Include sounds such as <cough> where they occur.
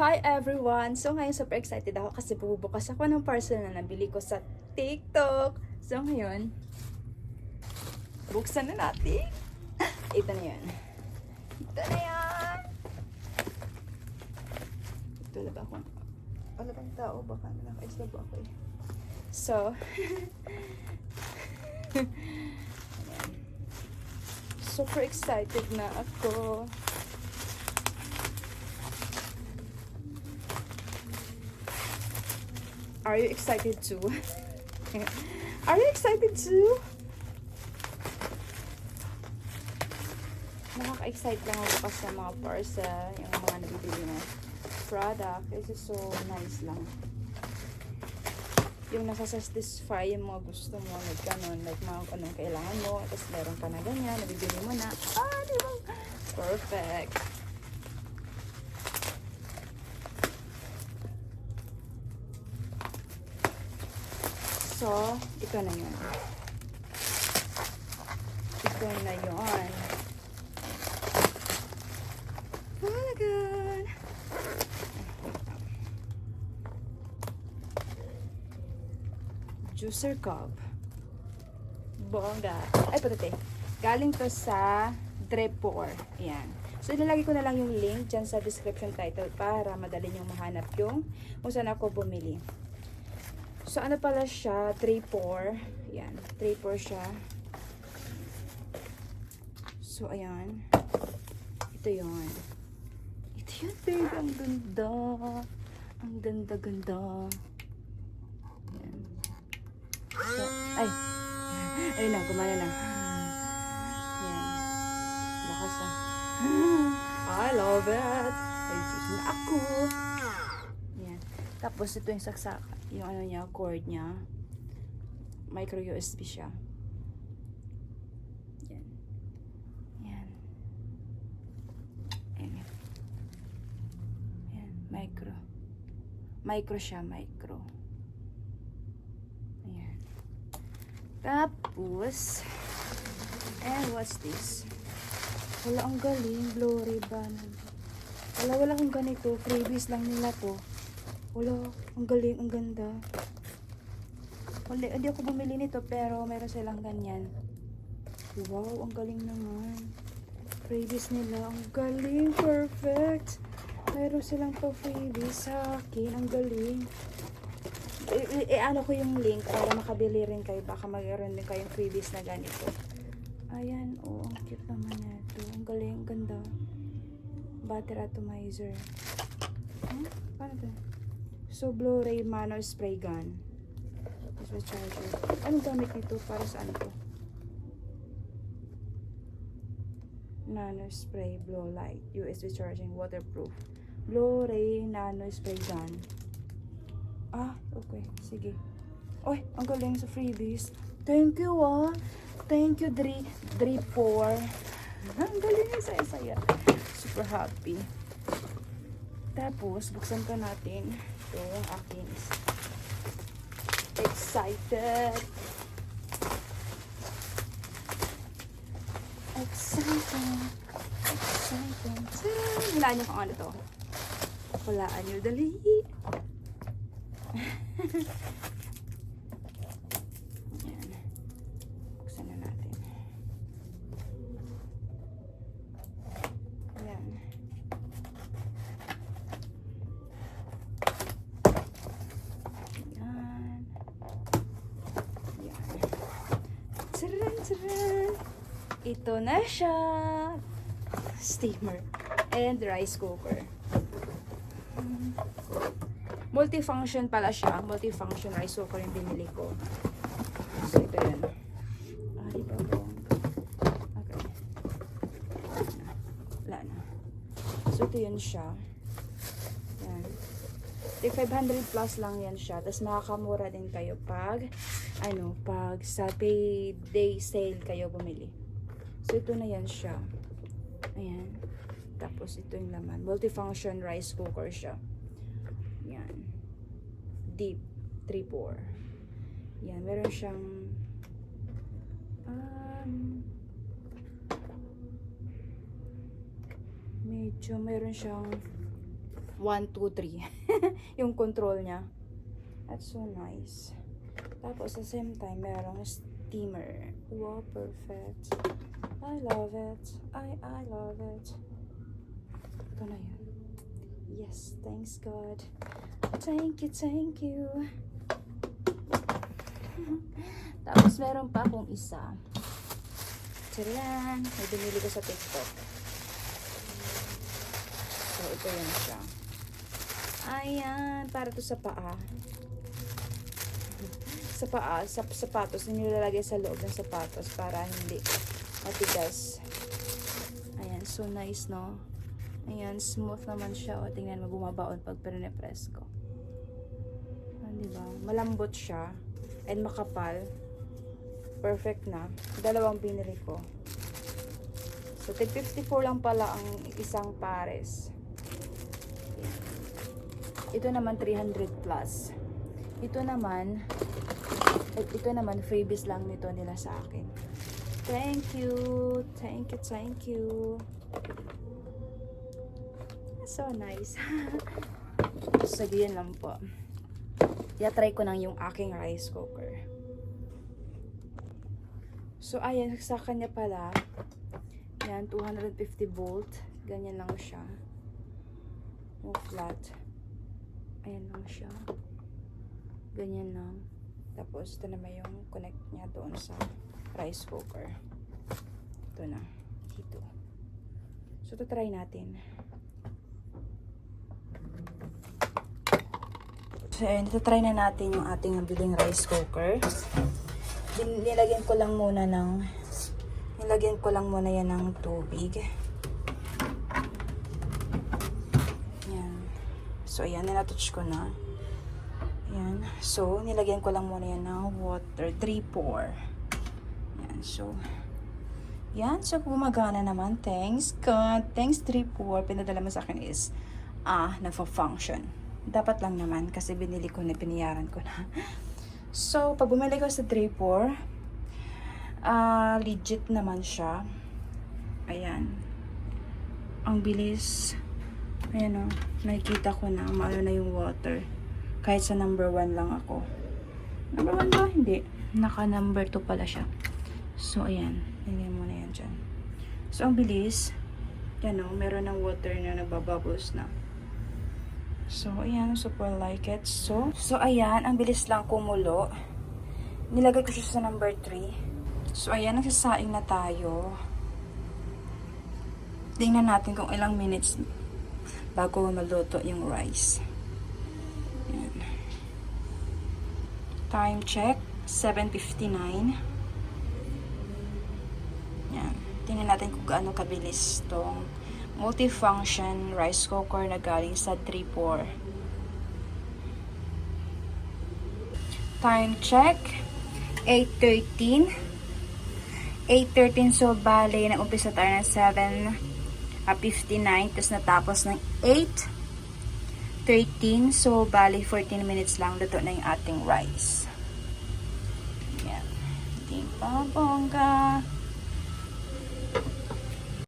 Hi everyone! So ngayon super excited ako kasi bubukas ako ng parcel na nabili ko sa TikTok. So ngayon, buksan na natin. <laughs> Ito na yan. Ito na yan! Ito na ba ako? Wala bang tao? Baka nakaisla ba ako eh. So, <laughs> super excited na ako. Are you excited too? <laughs> Are you excited too? Nakaka-excite lang ako bukas ng mga parcel, yung mga nabibili na product. Kasi so nice lang. Yung nasa-satisfy yung mga gusto mo, like ganun, like mga anong kailangan mo, tapos meron ka na ganyan, nabibili mo na. Ah, di ba? Perfect. So, ito na yun. Ito na yun. Oh my God. Juicer cup. Bongga. Ay, patate. Galing to sa Drepor. Ayan. So, ilalagay ko na lang yung link dyan sa description title para madali nyo mahanap yung kung saan ako bumili. So, ano pala siya? 3-4. Yan. 3-4 siya. So, ayan. Ito yon Ito yun, babe. Ang ganda. Ang ganda-ganda. So, ay. <laughs> Ayun na, gumana na. Yan. Lakas na. <laughs> I love it. Ay, na ako. Tapos, ito yung saksak. Yung ano niya, cord niya. Micro USB siya. Yan. Yan. Ayan. Yan. Micro. Micro siya, micro. Ayan. Tapos, and what's this? Wala ang galing, blue ribbon. Wala, wala akong ganito. Freebies lang nila to. Wala, ang galing, ang ganda. Wala, hindi ako bumili nito pero meron silang ganyan. Wow, ang galing naman. Freebies nila, ang galing, perfect. Meron silang pa freebies sa akin, ang galing. I-ano ko yung link para makabili rin kayo. Baka magkaroon din kayong freebies na ganito. Ayan, oh, ang cute naman ito. Ang galing, ang ganda. Battery atomizer. Huh? Paano to? So, Blu-ray Mano Spray Gun. This was charger. Anong gamit nito? Para saan to? Nano Spray Blue Light. USB charging. Waterproof. Blu-ray Nano Spray Gun. Ah, okay. Sige. Oy, ang galing sa freebies. Thank you, ah. Thank you, Dri. Dri 4. Ang galing yung saya-saya. Super happy. Tapos, buksan pa natin. Ito, ang akin. Excited. Excited. Excited. Tara! Hulaan niyo kung ano to. Hulaan niyo. Dali. <laughs> Ayan. Buksan na natin. Ayan. Ayan. Ayan. Tsaran, tsaran. Ito na siya. Steamer. And rice cooker. Multifunction pala siya. Multifunction rice cooker yung binili ko. So, ito yun. Ah, di? Okay. Wala na. So, ito yun siya. Yan. Di 500 plus lang yan siya. Tapos, makakamura din kayo pag, ano, pag sa payday sale kayo bumili. So, ito na yan siya. Ayan. Tapos, ito yung laman. Multifunction rice cooker siya. Yan. Deep 3-4. Yan. Meron siyang um, medyo meron siyang 1, 2, 3. yung control niya. That's so nice. Tapos, sa same time, merong steamer. Wow, perfect. I love it. I, I love it. Ito yun. Yes, thanks God. Thank you, thank you. <laughs> Tapos, meron pa akong isa. Tcharan! May binili ko sa TikTok. So, ito yun siya. Ayan, para to sa paa. Sa paa, sa sapatos, na nilalagay sa loob ng sapatos para hindi matigas. Ayan, so nice, no? Ayan, smooth naman siya. O, tingnan mo, bumabaon pag pinipress ko. Ah, diba? Malambot siya. And makapal. Perfect na. Dalawang binili ko. So, tig 54 lang pala ang isang pares. Ito naman 300 plus. Ito naman, at ito naman freebies lang nito nila sa akin. Thank you. Thank you, thank you. So nice. <laughs> Sabihin lang po. try ko nang yung aking rice cooker. So, ayan, sa kanya pala, yan, 250 volt. Ganyan lang siya. Yung flat. Ayan lang siya. Ganyan lang. Tapos, ito naman yung connect niya doon sa rice cooker. Ito na. Ito. So, ito try natin. So, ayun, try na natin yung ating nabiling rice cooker. Nilagyan ko lang muna ng nilagyan ko lang muna yan ng tubig. Yan. So, ayan, nilatouch ko na. Yan. So, nilagyan ko lang muna yan ng water. 3-4. Yan. So, yan. So, gumagana naman. Thanks, God. Thanks, 3-4. Pinadala mo sa akin is, ah, nagfa-function. Dapat lang naman kasi binili ko na, piniyaran ko na. <laughs> So, pag bumili ko sa 3-4, ah, legit naman siya. Ayan. Ang bilis. Ayan o. Nakikita ko na. Maano na yung water. Kahit sa number 1 lang ako. Number 1 ba? Hindi. Naka number 2 pala siya. So, ayan. Tingnan mo na yan dyan. So, ang bilis. Yan o. Meron ng water na nagbabubbles na. So, ayan. Super like it. So, so ayan. Ang bilis lang kumulo. Nilagay ko siya sa number 3. So, ayan. Nagsasaing na tayo. Tingnan natin kung ilang minutes bago maluto yung rice. Time check. 7.59. Yan. Tingnan natin kung gaano kabilis tong multifunction rice cooker na galing sa 3-4. Time check. 8.13. 8.13 so bale na umpisa tayo ng 7 uh, 59 tapos natapos ng 8 13 so bali 14 minutes lang luto na yung ating rice. Yan. Di ba bongga